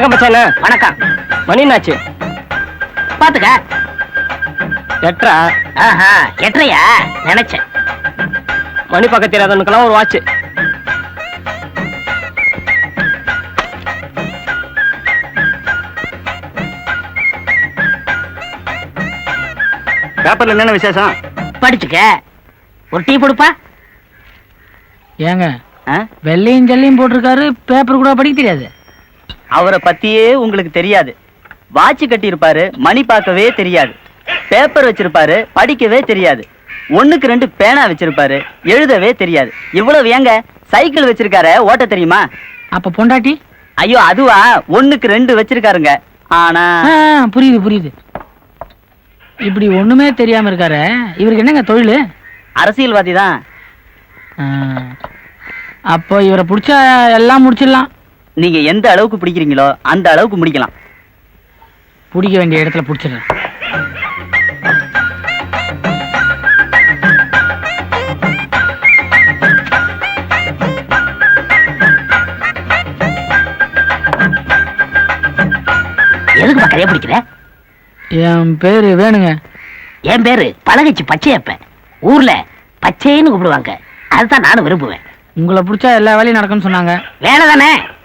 வணக்கம் மச்சானே. வணக்கம். மணி என்னாச்சு? பாத்துக்க. எட்ரா ஆஹா எட்டையா நினைச்சேன். மணி பக்கத்து தெரியாதவனுக்கெல்லாம் ஒரு வாட்ச் பேப்பர்ல என்னென்ன விசேஷம்? படிச்சுக்க. ஒரு டீ கொடுப்பா ஏங்க? வெள்ளையும் ஜல்லையும் போட்டிருக்காரு பேப்பர் கூட படிக்க தெரியாது. அவரை பத்தியே உங்களுக்கு தெரியாது. வாட்ச் கட்டியிருப்பாரு மணி பார்க்கவே தெரியாது. பேப்பர் வச்சிருப்பாரு படிக்கவே தெரியாது. ஒண்ணுக்கு ரெண்டு பேனா வச்சிருப்பாரு எழுதவே தெரியாது. இவ்வளவு ஏங்க? சைக்கிள் வச்சிருக்காரு ஓட்ட தெரியுமா? அப்ப பொண்டாட்டி? ஐயோ அதுவா? ஒண்ணுக்கு ரெண்டு வச்சிருக்காருங்க. ஆனா புரியுது புரியுது. இப்படி ஒண்ணுமே தெரியாம இருக்காரு இவருக்கு என்னங்க தொழில்? அரசியல்வாதி தான். அப்போ இவரை பிடிச்சா எல்லாம் முடிச்சிடலாம். நீங்க எந்த அளவுக்கு பிடிக்கிறீங்களோ அந்த அளவுக்கு முடிக்கலாம். பிடிக்க வேண்டிய இடத்துல பிடிச்சிடுறேன். எதுக்கு பக்கத்தையே பிடிக்கிற? என் பேரு வேணுங்க. என் பேரு பழகச்சி பச்சையப்ப. ஊர்ல பச்சைன்னு கூப்பிடுவாங்க. அதுதான் நானும் விரும்புவேன். உங்களை பிடிச்சா எல்லா வேலையும் நடக்கும்னு சொன்னாங்க. வேலை தானே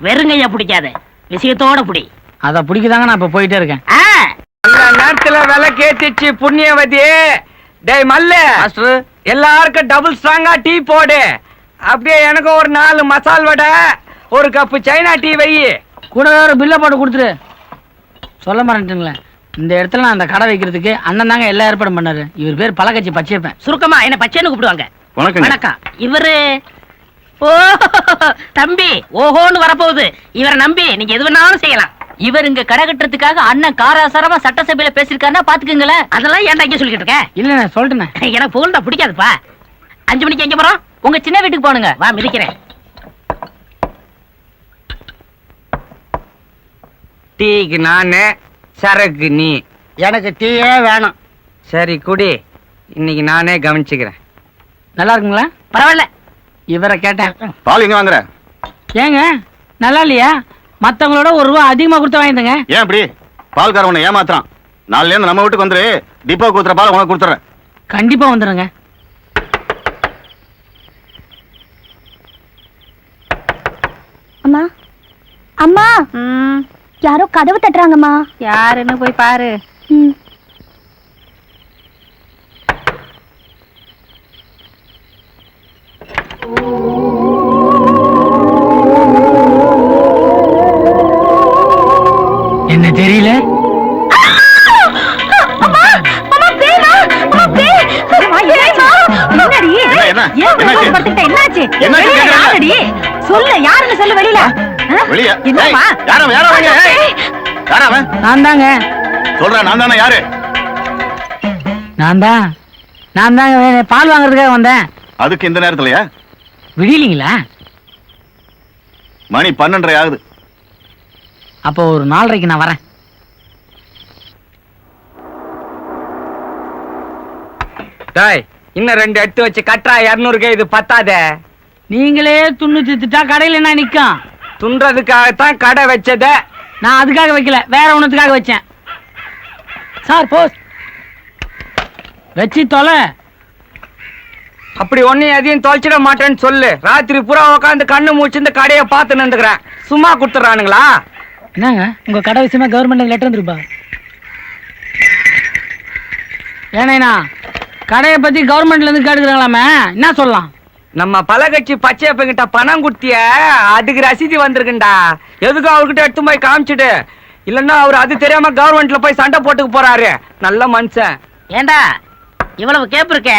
வெறுங்கையா பிடிக்காத. விஷயத்தோட பிடி. அதை பிடிக்குதாங்க நான் இப்ப போயிட்டே இருக்கேன். நேரத்துல விலை கேத்திச்சு புண்ணியவதி. டேய் மல்லு. எல்லாருக்கும் டபுள் ஸ்ட்ராங்கா டீ போடு. அப்படியே எனக்கும் ஒரு நாலு மசால் வடை ஒரு கப்பு சைனா டீ வை. கூட ஒரு பில்லை போட்டு கொடுத்துரு சொல்ல மறந்துட்டுங்களேன் இந்த இடத்துல நான் அந்த கடை வைக்கிறதுக்கு அண்ணன் தாங்க எல்லா ஏற்பாடும் பண்ணாரு. இவர் பேர் பழக்கட்சி பச்சைப்பேன் சுருக்கமா என்ன பச்சைன்னு கூப்பிடுவாங்க. வணக்கங்க. வணக்கம். இவரு ஓ தம்பி ஓஹோன்னு வரப்போகுது. இவரை நம்பி நீங்க எது வேணாலும் செய்யலாம். இவர் இங்க கடை கட்டுறதுக்காக அண்ணன் காராசாரமா சட்டசபையில பேசிருக்காருன்னா பாத்துக்குங்களேன். அதெல்லாம் ஏன்டா இங்க சொல்லிட்டு இருக்க? இல்ல நான் சொல்லிட்டேனே எனக்கு புகழ்ந்தா பிடிக்காதுப்பா. அஞ்சு மணிக்கு எங்க போறோம்? உங்க சின்ன வீட்டுக்கு போனுங்க வா மிதிக்கிறேன். டீக்கு நானு சரக்கு நீ. எனக்கு டீயே வேணும். சரி குடி. இன்னைக்கு நானே கவனிச்சுக்கிறேன். நல்லா இருக்குங்களா? பரவாயில்ல. இவரை கேட்டேன். பால் எங்க வாங்குற? ஏங்க நல்லா இல்லையா? மத்தவங்களோட ஒரு ரூபா அதிகமா கொடுத்து வாங்கிட்டுங்க ஏன் இப்படி? பால்கார உன்னை ஏமாத்துறான். நாலுல இருந்து நம்ம வீட்டுக்கு வந்துரு. டிப்போ கொடுத்துற பால் உனக்கு கொடுத்துறேன். கண்டிப்பா வந்துருங்க. அம்மா. அம்மா. யாரோ கதவு தட்டுறாங்கம்மா. யாருன்னு போய் பாரு. என்ன தெரியல? சொல்லு யாருன்னு சொல்லு வெளியில வெளிய என்னம்மா? ஏய், யாரவன் யாரவன் ஏய், யாரவன் நான் தாங்க சொல்றேன் நான் தானே யாரு நான் தான் நான் தாங்க பால் வாங்குறதுக்காக வந்தேன் அதுக்கு இந்த நேரத்துலயா விடியலீங்களா? மணி பன்னெண்டரை ஆகுது. அப்போ ஒரு நாலரைக்கு நான் வரேன். டாய் இன்னும் ரெண்டு எடுத்து வச்சு கட்டுறா இரநூறுக்கு இது பத்தாதே. நீங்களே துண்ணு தித்துட்டா கடையில் என்ன நிக்கும்? துன்றதுக்காகத்தான் கடை வச்சதே. நான் அதுக்காக வைக்கல வேற ஒண்ணுத்துக்காக வச்சேன். Sir post. வச்சு தொலை. அப்படி ஒன்னும் எதையும் தொலைச்சிட மாட்டேன்னு சொல்லு. ராத்திரி பூரா உட்காந்து கண்ணு மூச்சு இந்த கடையை பார்த்து நின்றுக்கிறேன் சும்மா கொடுத்துறானுங்களா என்னங்க? உங்க கடை விஷயமா கவர்மெண்ட் லெட்டர் வந்துருப்பா ஏனேண்ணா கடையை பத்தி கவர்மெண்ட்ல இருந்து கேட்டுக்கிறாங்களாமே? என்ன சொல்லலாம்? நம்ம பலகட்சி பச்சையப்பங்கிட்ட பணம் கொடுத்திய அதுக்கு ரசீது வந்திருக்குண்டா. எதுக்கும் அவர்கிட்ட எடுத்து போய் காமிச்சிடு இல்லன்னா அவர் அது தெரியாம கவர்மெண்ட்ல போய் சண்டை போட்டுக்க போறாரு. நல்ல மனுஷன். ஏண்டா? இவ்வளவு கேப் இருக்க.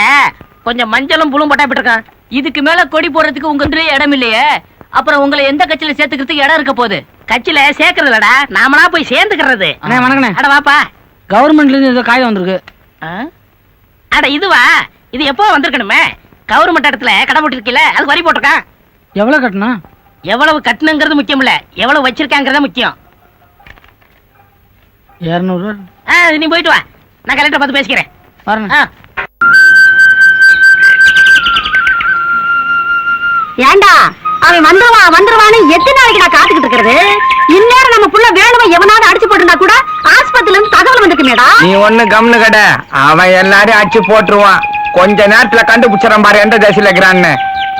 கொஞ்சம் மஞ்சளும் புழும் போட்டா இருக்கான் இதுக்கு மேல கொடி போடுறதுக்கு உங்க இடம் இல்லையே. அப்புறம் உங்களை எந்த கட்சியில சேர்த்துக்கிறதுக்கு இடம் இருக்க போகுது? கட்சியில சேர்க்கறதுலடா நாமளா போய் சேர்ந்துக்கிறது. அண்ணே வணக்கண்ணே. அட வாப்பா. கவர்மெண்ட்ல இருந்து ஏதோ காயம் வந்திருக்கு? அட இதுவா? இது எப்போ வந்திருக்கணுமே? கவர்மெண்ட் இடத்துல கடை போட்டிருக்கீல அது வரி போட்டிருக்கான் எவ்வளவு கட்டணும்? எவ்வளவு கட்டணுங்கிறது முக்கியம் இல்ல. எவ்வளவு வச்சிருக்காங்கிறத முக்கியம். இரநூறுவா ஆ, நீ போயிட்டு வா. நான் கலெக்டர் பார்த்து பேசிக்கிறேன். பாருங்க. ஏண்டா? அவன் வந்துருவான் வந்துருவான்னு எத்தனை நாளைக்கு நான் காத்துக்கிட்டு இருக்கிறது? இந்நேரம் நம்ம புள்ள வேணுமா எவனாவது அடிச்சு போட்டிருந்தா கூட ஆஸ்பத்திரில இருந்து தகவல் வந்துக்குமேடா நீ ஒண்ணு கம்னு கட. அவன் எல்லாரையும் அடிச்சு போட்டுருவான். கொஞ்ச நேரத்துல கண்டுபிடிச்சிடறான் பாரு எந்த தசையில இருக்கிறான்னு.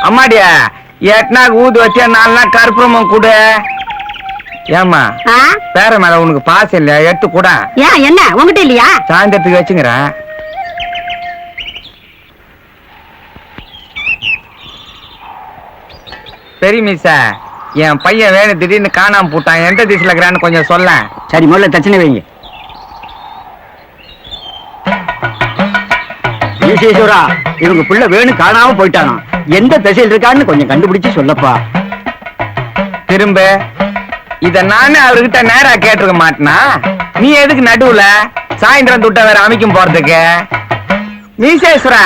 அம்மாடிய எட்னா ஊது வச்சு நாலு நாள் கற்பூரமும் கொடு. ஏமா ஆ? பேர மேல உனக்கு பாசம் இல்லையா? எடுத்து கூட. ஏன் என்ன? உங்ககிட்ட இல்லையா? சாயந்தரத்துக்கு வச்சுங்கிறேன் சரி மிஸ் என் பையன் வேணும் திடீர்னு காணாம போட்டான். எந்த திசையில இருக்கிறான்னு கொஞ்சம் சொல்ல சரி முதல்ல தச்சனை வைங்க. ஈசேஸ்வரா இவங்க புள்ள வேணு காணாம போயிட்டானா? எந்த திசையில் இருக்கான்னு கொஞ்சம் கண்டுபிடிச்சு சொல்லப்பா. திரும்ப இத நானே அவர்கிட்ட நேரா கேட்டிருக்க மாட்டேனா? நீ எதுக்கு நடுவுல சாயந்தரம் துட்ட வேற அமைக்கும் போறதுக்கு? மீசேஸ்வரா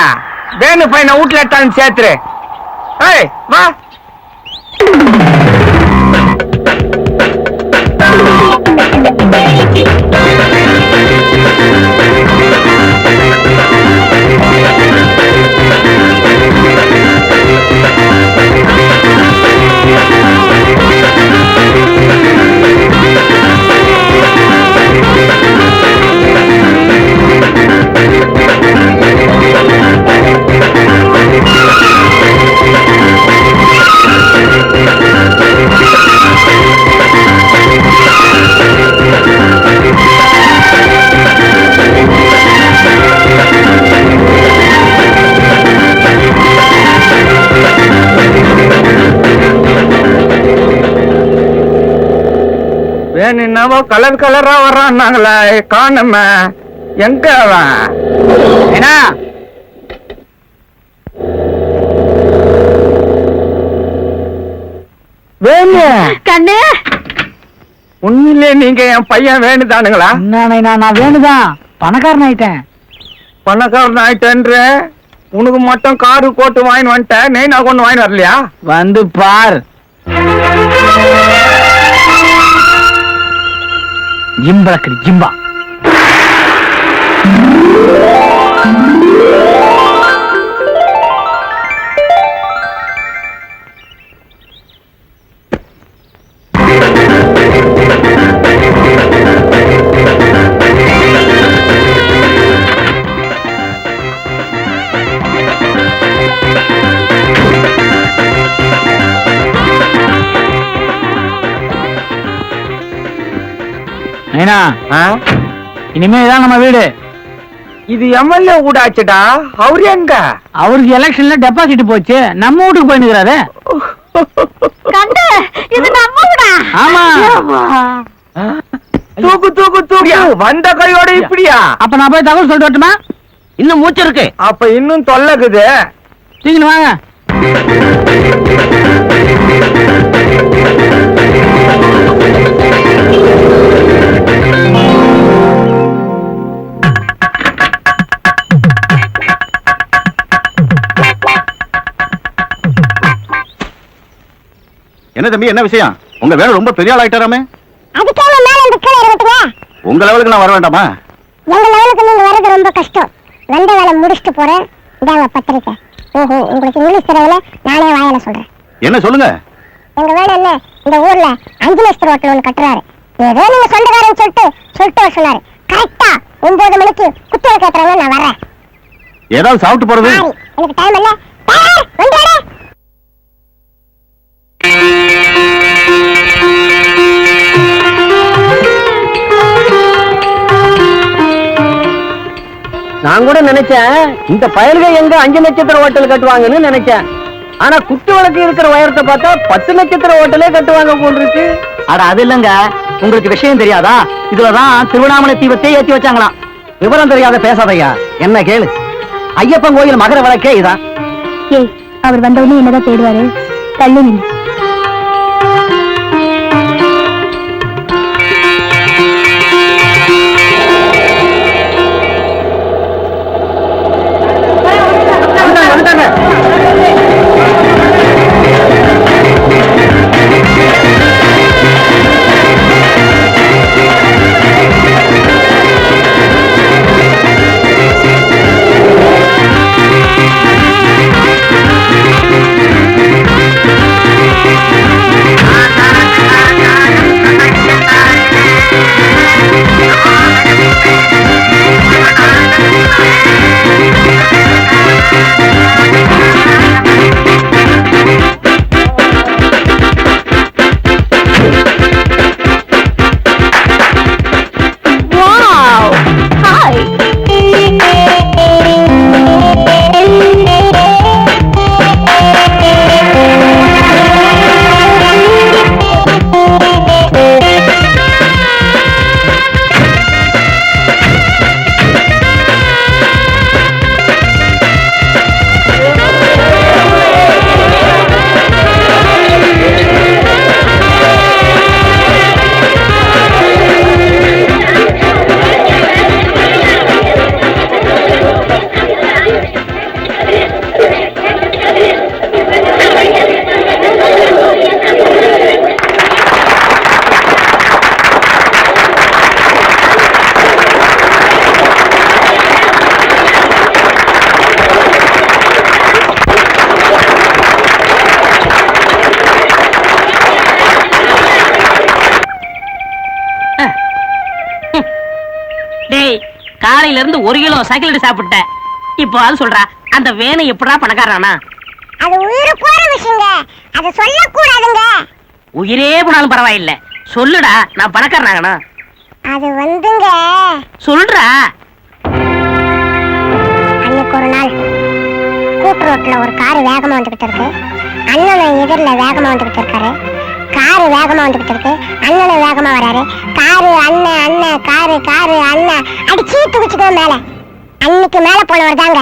வேணு பையனை வீட்டுல எடுத்தாலும் சேர்த்துரு. ஏய் வா. Thank you. கலர் கலரா வர்றான்னாங்களே காணுமே. எங்க அவன்? ஏன்னா வேணு. கண்ணு. உண்மையிலே நீங்க என் பையன் வேணுதானுங்களா? என்ன நான் வேணுதான். பணக்காரன் ஆயிட்டேன். பணக்காரன் ஆயிட்டேன்ற? உனக்கு மட்டும் காரு கோட்டு வாங்கி வந்துட்டேன். நெய் நான் கொண்டு வாங்கி வரலையா? வந்து பார். ஜிம்பளக்கடி ஜிம்பா. இனிமே இதான் நம்ம வீடு. இது எம்எல்ஏ ஊடாச்சுடா அவரு எங்க? அவருக்கு எலெக்ஷன்ல டெபாசிட் போச்சு. நம்ம வீட்டுக்கு வீடா? ஆமா. தூக்கு தூக்கு தூக்கு. வந்த கையோட இப்படியா? அப்ப நான் போய் தகவல் சொல்லிட்டு வரட்டுமா? இன்னும் மூச்சு இருக்கு. அப்ப இன்னும் தொல்லக்குது. தூக்கின்னு வாங்க. என்ன தம்பி என்ன விஷயம்? உங்க வேலை ரொம்ப பெரிய ஆள் ஆயிட்டாராமே. அதுக்காக மேல இந்த கீழே இருக்கட்டுங்க உங்க லெவலுக்கு நான் வர வேண்டாமா? உங்க லெவலுக்கு நீங்க வர்றது ரொம்ப கஷ்டம். வந்த வேலை முடிச்சுட்டு போறேன். இதாங்க பத்திரிக்கை. ஓஹோ உங்களுக்கு இங்கிலீஷ் தெரியல நானே வாயால சொல்றேன். என்ன சொல்லுங்க? எங்க வேலை என்ன? இந்த ஊர்ல அஞ்சு லட்சம் ஹோட்டல் ஒண்ணு கட்டுறாரு. ஏதோ நீங்க சொந்தக்காரன்னு சொல்லிட்டு சொல்லிட்டு வர சொன்னாரு. கரெக்டா ஒன்பது மணிக்கு குத்து கேட்கறாங்க நான் வரேன் ஏதாவது சாப்பிட்டு போறது? எனக்கு டைம் இல்ல. நான் கூட நினைச்சேன் இந்த பயல்க எங்க அஞ்சு நட்சத்திர ஹோட்டல் கட்டுவாங்கன்னு நினைச்சேன். ஆனா குத்து விளக்கு இருக்கிற உயரத்தை பார்த்தா பத்து நட்சத்திர ஹோட்டலே கட்டுவாங்க போல் இருக்கு. அட அது இல்லங்க. உங்களுக்கு விஷயம் தெரியாதா? இதுலதான் திருவண்ணாமலை தீபத்தை ஏத்தி வச்சாங்களாம். விவரம் தெரியாத பேசாதையா என்ன கேளு. ஐயப்பன் கோயில் மகர விளக்கே இதான். அவர் வந்தவொடனே என்னதான் தேடுவாரு? தள்ளி நின்று இருந்து ஒரு கிலோ சைக்கிள் சாப்பிட்டேன் இப்போ அது சொல்றா அந்த வேனை எப்படா பணக்காரனா? அது உயிர் போற விஷயங்க. அதை சொல்லக்கூடாதுங்க. உயிரே போனாலும் பரவாயில்ல. சொல்லுடா நான் பணக்காரனாகணும் அது வந்துங்க. சொல்றா. அன்னைக்கு ஒரு நாள் கூட்டு ரோட்ல ஒரு கார் வேகமா வந்துகிட்டு இருக்கு. அண்ணனும் எதிரில் வேகமா வந்துகிட்டு இருக்காரு. காரு வேகமா வந்துகிட்டு இருக்கு. அண்ணனும் வேகமா வராரு. காரு அண்ணன் அண்ணன் காரு காரு அண்ணன் அடிச்சு தூக்கிச்சுக்கோ மேல. அன்னைக்கு மேல போனவர் தாங்க.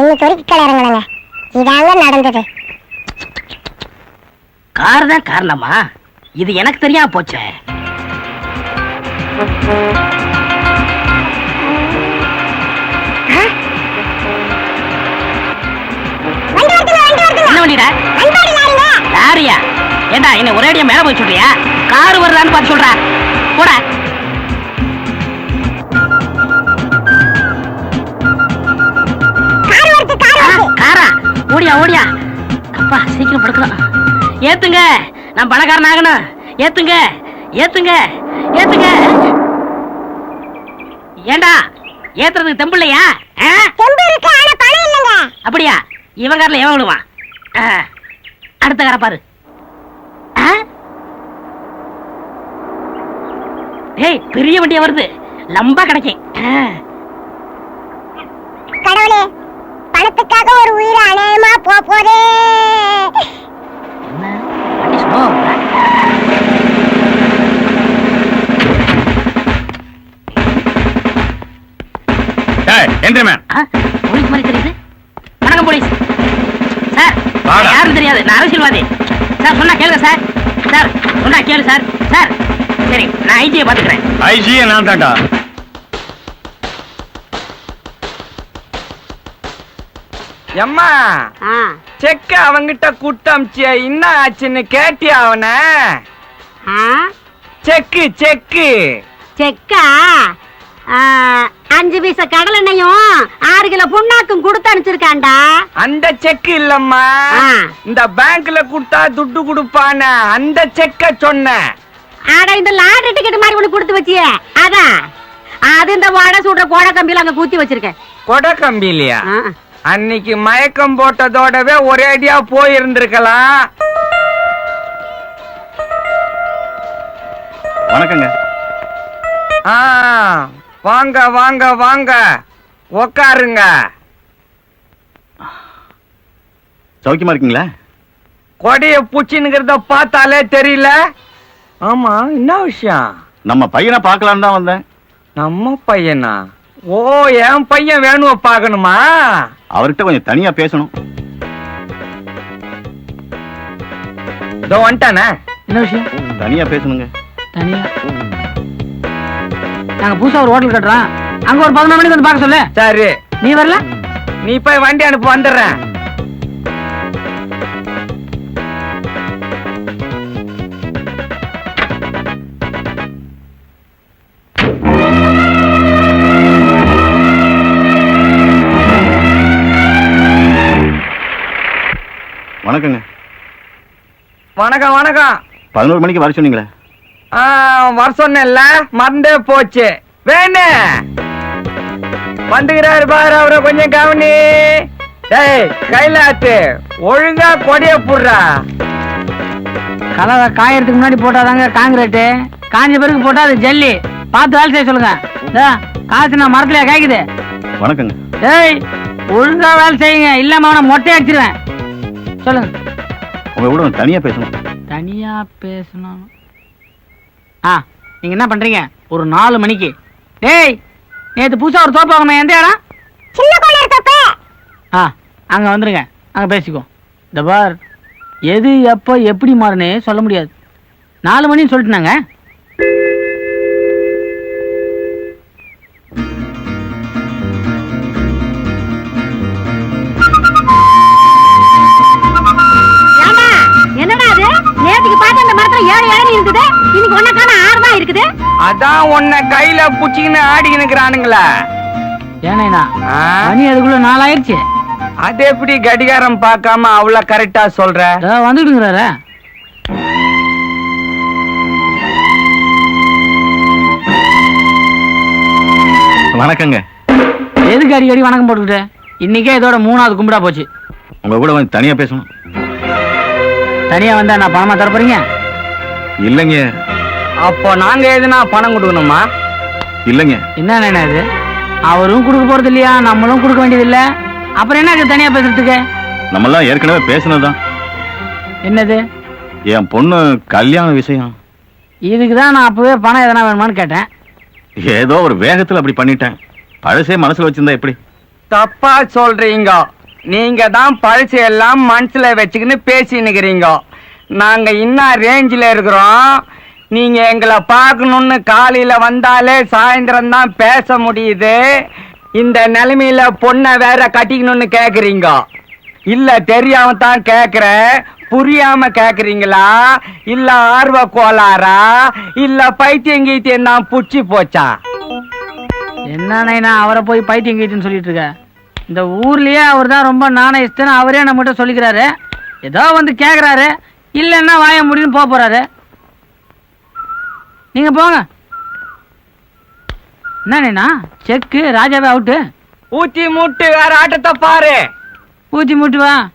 இன்னைக்கு வரைக்கும் கீழே இறங்கலங்க. இதாங்க நடந்தது. கார் தான் காரணமா? இது எனக்கு தெரியாம போச்சே. என்ன வண்டிடா? லாரியா ஏண்டா என்ன ஒரேடியா மேல போய் சொல்றியா? கார் வருதான்னு பார்த்து சொல்றா. போடா. கார் ஓடியா ஓடியா. அப்பா சீக்கிரம் படுக்கலாம். ஏத்துங்க. நான் பணக்காரன் ஆகணும். ஏத்துங்க. ஏத்துங்க. ஏத்துங்க. ஏண்டா? ஏத்துறதுக்கு ஆ? செம்பு இருக்கு ஆனா பணம் இல்லைங்க. அப்படியா? இவன் காரில் எவன் விடுவான் அடுத்த காரை பாரு. ஆ? ஏய் பெரிய வண்டியா வருது. லம்பா கிடைக்கும். ஆ. கடவுளே பணத்துக்காக ஒரு உயிர் அநேகமா போ போதே. போலீஸ் மாதிரி தெரியுது. வணக்கம் போலீஸ். சார். யாருன்னு தெரியாது. நான் அரசியல்வாதி. சார் சொன்னா கேளுங்க சார். சார் சொன்னா கேளு சார். சார் சரி நான் ஐஜியை பாத்துக்கிறேன் ஐஜியே நான் தாண்டா எம்மா செக்க அவங்கிட்ட குட்டமிச்சிய என்ன ஆச்சுன்னு கேட்டியா அவன? செக்கு செக்கு. செக்கா? அஞ்சு பைசா கடல் எண்ணெயும் ஆறு கிலோ புண்ணாக்கும் கொடுத்து அனுப்பிச்சிருக்காண்டா அந்த செக்கு இல்லம்மா. இந்த பேங்க்ல கொடுத்தா துட்டு கொடுப்பான அந்த செக்க சொன்னேன். ஆட இந்த லாட்டரி டிக்கெட் மாதிரி ஒண்ணு கொடுத்து வச்சியே. அதான் அது இந்த வடை சுடுற கோடை கம்பியில அங்க குத்தி வச்சிருக்கேன். கொடை கம்பிலியா ஆ, அன்னைக்கு மயக்கம் போட்டதோடவே ஒரே அடியா போயிருந்திருக்கலாம். வணக்கங்க. ஆ. வாங்க வாங்க வாங்க. உக்காருங்க. சௌக்கியமா இருக்கீங்களா? கொடைய பூச்சின்னுங்கிறத பார்த்தாலே தெரியல. ஆமா என்ன விஷயம்? நம்ம பையனை பார்க்கலான்னு தான் வந்தேன். நம்ம பையனா? ஓ என் பையன் வேணுவ பார்க்கணுமா? அவர்கிட்ட கொஞ்சம் தனியா பேசணும். இதோ வந்துட்டானே? என்ன விஷயம்? தனியா பேசணுங்க. தனியா? நாங்க புதுசா ஒரு ஹோட்டல் கட்டுறோம். அங்க ஒரு பதினொரு மணிக்கு வந்து பார்க்க சொல்லு. சரி. நீ வரல? நீ போய் வண்டி அனுப்பு வந்துடுறேன். வணக்கங்க. வணக்கம் வணக்கம். பதினோரு மணிக்கு வர சொன்னீங்களே. வர சொன்னேன்ல மறந்தே போச்சு. வேணு. வந்துகிறாரு பாரு அவரை கொஞ்சம் கவனி. டேய் கைலாத்து ஒழுங்கா கொடிய புடுறா. கலவை காயறதுக்கு முன்னாடி போட்டாதாங்க காங்கிரீட்டு. காஞ்ச பிறகு போட்டா அது ஜல்லி. பார்த்து வேலை செய்ய சொல்லுங்க. காசு நான் மரத்துலயா காய்க்குது வணக்கங்க. ஏய் ஒழுங்கா வேலை செய்யுங்க. இல்லாம அவனை மொட்டை அடிச்சிருவேன். சொல்லுங்க. உங்க கூட கொஞ்சம் தனியா பேசணும்? தனியா பேசணும். ஆ நீங்க என்ன பண்றீங்க? ஒரு நாலு மணிக்கு. டேய் நேத்து புதுசா ஒரு தோப்பு வாங்கணும் எந்த இடம்? சின்ன கோளர் தப்பு. ஆ அங்க வந்துருங்க. அங்க பேசிக்குவோம். இந்த பார் எது எப்போ எப்படி மாறுனே சொல்ல முடியாது. நாலு மணின்னு சொல்லிட்டுனாங்க. மரத்துல ஏழு இளநீ இருக்குது இன்னைக்கு ஒன்ன காண ஆறு தான் இருக்குது. அதான் உன்னை கையில புடிச்சிக்கின்னு ஆடிக்கின்னு இருக்கிறானுங்களா. ஏனேண்ணா ஆ? மணி அதுக்குள்ள நாலாயிருச்சு. அது எப்படி கடிகாரம் பார்க்காம அவ்வளவு கரெக்டா சொல்ற? வந்துடுங்கிறாரு. வணக்கங்க. எதுக்கு அடிக்கடி வணக்கம் போட்டுக்கிட்டு? இன்னைக்கே இதோட மூணாவது கும்பிடா போச்சு. உங்க கூட வந்து தனியா பேசணும். தனியா வந்தா நான் பணமா தர போறீங்க? இல்லைங்க. அப்போ நாங்க எதுனா பணம் கொடுக்கணுமா? இல்லைங்க. என்ன இது? அவரும் கொடுக்க போறது இல்லையா? நம்மளும் கொடுக்க வேண்டியது இல்ல அப்புறம் என்ன இது தனியா பேசுறதுக்கு? நம்மெல்லாம் ஏற்கனவே பேசினதுதான். என்னது? என் பொண்ணு கல்யாண விஷயம். இதுக்கு தான் நான் அப்பவே பணம் எதனா வேணுமான்னு கேட்டேன். ஏதோ ஒரு வேகத்துல அப்படி பண்ணிட்டேன். பழசே மனசுல வச்சிருந்தா எப்படி? தப்பா சொல்றீங்க. நீங்க தான் பழசு எல்லாம் மனசுல வச்சுக்கின்னு பேசினுக்கிறீங்க நாங்கள் இன்னும் ரேஞ்சில் இருக்கிறோம். நீங்கள் எங்களை பார்க்கணுன்னு காலையில் வந்தாலே சாயந்தரம் தான் பேச முடியுது. இந்த நிலைமையில பொண்ணை வேற கட்டிக்கணும்னு கேட்குறீங்க இல்லை தெரியாம தான் கேட்குறேன் புரியாம கேக்குறீங்களா? இல்ல ஆர்வ கோளாறா? இல்ல பைத்தியம் கீத்தியம் தான் புடிச்சு போச்சா? என்ன அவரை போய் பைத்தியம் கீத்தின்னு சொல்லிட்டு இருக்க இந்த ஊர்லயே அவர் தான் ரொம்ப நாணயஸ்தன்னு அவரே நம்மகிட்ட சொல்லிக்கிறாரு. ஏதோ வந்து கேக்குறாரு. இல்லைன்னா வாய முடியும்னு போக போறாரு. நீங்க போங்க. என்ன நைனா? செக்கு ராஜாவே அவுட்டு ஊத்தி மூட்டு வேற ஆட்டத்தை பாரு. ஊத்தி மூட்டு வா.